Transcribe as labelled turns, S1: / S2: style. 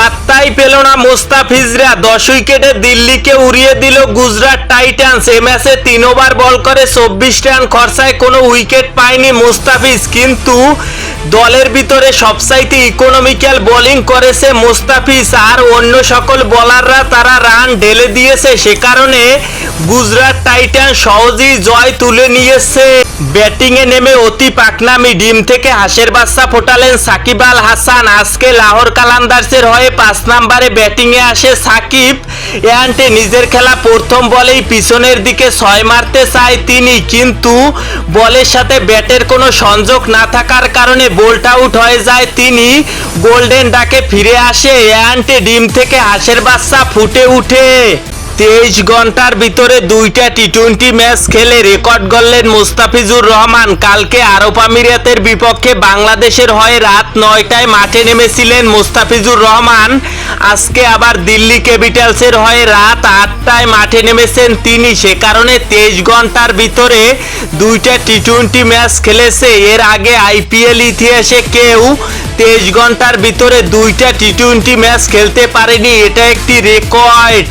S1: পাত্তাই পেল না মোস্তাফিজরা। দশ উইকেটে দিল্লিকে উড়িয়ে দিল গুজরাট টাইটান্স। এ ম্যাচে তিন ওভার বল করে চব্বিশ রান, খরচায় কোনো উইকেট পায়নি মোস্তাফিজ। কিন্তু দলের ভিতরে সবসাইতে ইকোনমিক্যাল বোলিং করেছে মোস্তাফিজ, আর অন্য সকল বোলাররা তারা রান ঢেলে দিয়েছে। সে কারণে গুজরাট টাইটান্স সহজেই জয় তুলে নিয়েছে। ব্যাটিংয়ে নেমে অতি পাকনামি, ডিম থেকে হাসের বাচ্চা ফোটালেন সাকিব আল হাসান। আজকে লাহোর কালান্দার্সের হয়ে পাঁচ নম্বরে ব্যাটিংয়ে আসে সাকিব। এয়ান্টে নিজের খেলা প্রথম বলেই পিছনের দিকে ছয় মারতে চায় তিনি, কিন্তু বলের সাথে ব্যাটের কোনো সংযোগ না থাকার কারণে বোল্ট আউট হয়ে যায় তিনি। গোল্ডেন ডাকে ফিরে আসে অ্যান্টি ডিম থেকে হাঁসের বাচ্চা ফুটে উঠে। তেইশ ঘণ্টার ভিতরে দুইটা টি টোয়েন্টি ম্যাচ খেলে রেকর্ড গড়লেন মুস্তাফিজুর রহমান। কালকে আরব আমিরাতের বিপক্ষে বাংলাদেশের হয়ে রাত নয়টায় মাঠে নেমেছিলেন মুস্তাফিজুর রহমান। আজকে আবার দিল্লি ক্যাপিটালসের হয়ে রাত আটটায় মাঠে নেমেছেন তিনি। সে কারণে তেইশ ঘণ্টার ভিতরে দুইটা টি টোয়েন্টি ম্যাচ খেলেছে। এর আগে আইপিএল ইতিহাসে কেউ তেইশ ঘণ্টার ভিতরে দুইটা টি টোয়েন্টি ম্যাচ খেলতে পারেনি। এটা একটি রেকর্ড।